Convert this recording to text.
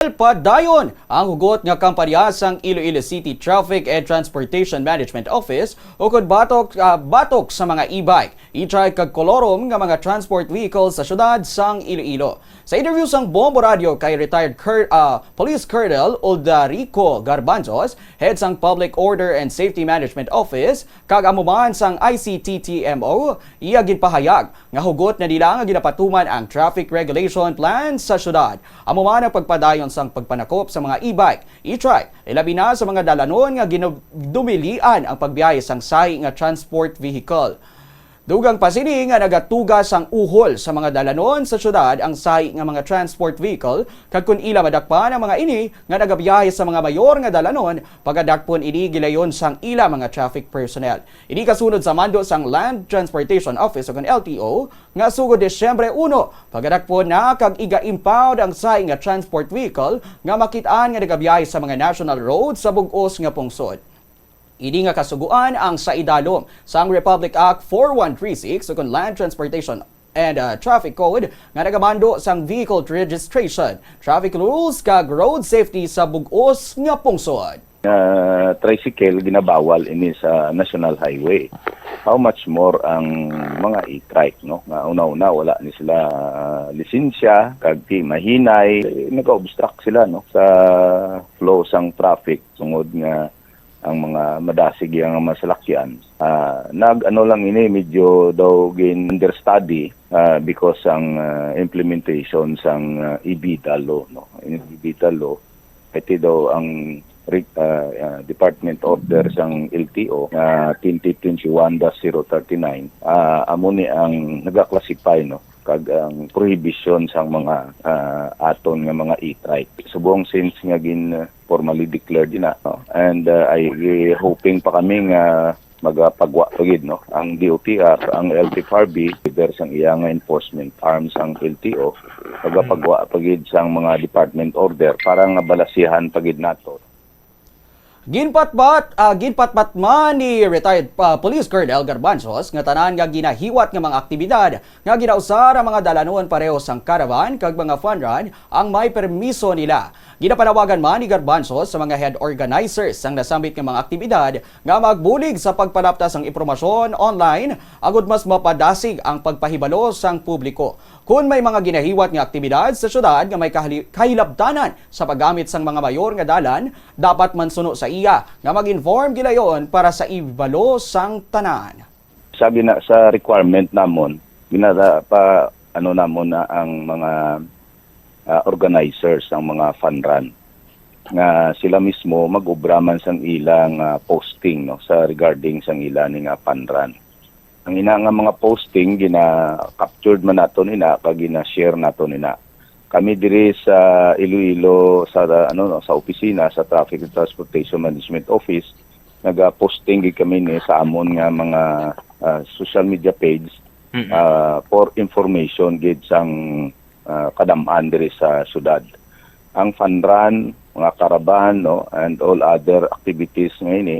Padayon ang hugot nga kampanya sang Iloilo City Traffic and Transportation Management Office ukod batok ah, batok sa mga e-bike. I-try kag kolorom nga mga transport vehicles sa syudad sang Iloilo. Sa interview sang Bombo Radio kay retired Cur- ah, Police Colonel Oldarico Garbanzos, head sang Public Order and Safety Management Office, kag amuman sang ICTTMO, iya ginpahayag nga hugot na nila nga ginapatuman ang traffic regulation plan sa syudad. Amuman ang pagpadayon sang pagpanakop sa mga e-bike, e-trike, ilabi na sa mga dalanon nga ginudumilian ang pagbiyahe sang sahi nga transport vehicle. Dugang pasini nga nagatugas ang uhol sa mga dalanon sa syudad ang sahi nga mga transport vehicle kag kun ila madakpan ang mga ini nga nagabiyahe sa mga mayor nga dalanon pagkadakpon ini gilayon sang ila mga traffic personnel. Ini kasunod sa mando sang Land Transportation Office o LTO nga sugod Desyembre 1 pagkadakpon na kag iga-impound ang sahi nga transport vehicle nga makitaan nga nagabiyahe sa mga national roads sa bug-os nga pungsod. Idi nga kasuguan ang sa idalom sang Republic Act 4136 o kung Land Transportation and uh, Traffic Code nga nagamando sang vehicle registration, traffic rules kag road safety sa bug-os nga pungsod. uh, tricycle ginabawal ini sa national highway. How much more ang mga e-trike no? Nga una-una wala ni sila uh, lisensya kag mahinay eh, naka-obstruct sila no sa flow sang traffic tungod nga ang mga madasig yang masalakyan. Ah, nag ano lang ini medyo daw gin understudy ah, because ang ah, implementation sang uh, EBITA law no. In EBITA law ito daw ang uh, uh, department order sang LTO na 2021-039 uh, amo ni ang naga-classify no kag ang prohibition sang mga uh, aton nga mga e-trike. Subong since nga gin uh, formally declared na no? and uh, I hoping pa kami nga magapagwa pagid no? Ang DOTR ang LTFRB there sang iya nga enforcement arms ang LTO magapagwa pagid sang mga department order para nga balasihan pagid nato Ginpatpat, uh, ginpatpat man ni retired uh, Police Colonel Garbanzos nga tanan nga ginahiwat nga mga aktibidad nga ginausar ang mga dalanon pareho sang caravan kag mga fun run ang may permiso nila. Ginapanawagan man ni Garbanzos sa mga head organizers sang nasambit nga mga aktibidad nga magbulig sa pagpanaptas ang impormasyon online agud mas mapadasig ang pagpahibalo sang publiko. Kung may mga ginahiwat nga aktibidad sa syudad nga may kahilabtanan sa paggamit sang mga mayor nga dalan, dapat mansuno sa iya nga mag-inform gilayon para sa ibalo sang tanan. sabi na sa requirement namon ginada pa ano namon na ang mga ah, organizers ang mga fun run. Nga sila mismo mag-ubraman sang ilang ah, posting no sa regarding sang ila ni nga fun run. Ang ina nga mga posting gina captured man nato nina kag gina share nato nina kami diri sa Iloilo sa ano no, sa opisina sa Traffic and Transportation Management Office naga-posting gid kami ni sa amon nga mga ah, social media page ah, for information gid sang ah, kadam-an diri sa syudad. Ang fun run, mga karabahan no and all other activities ngayon eh,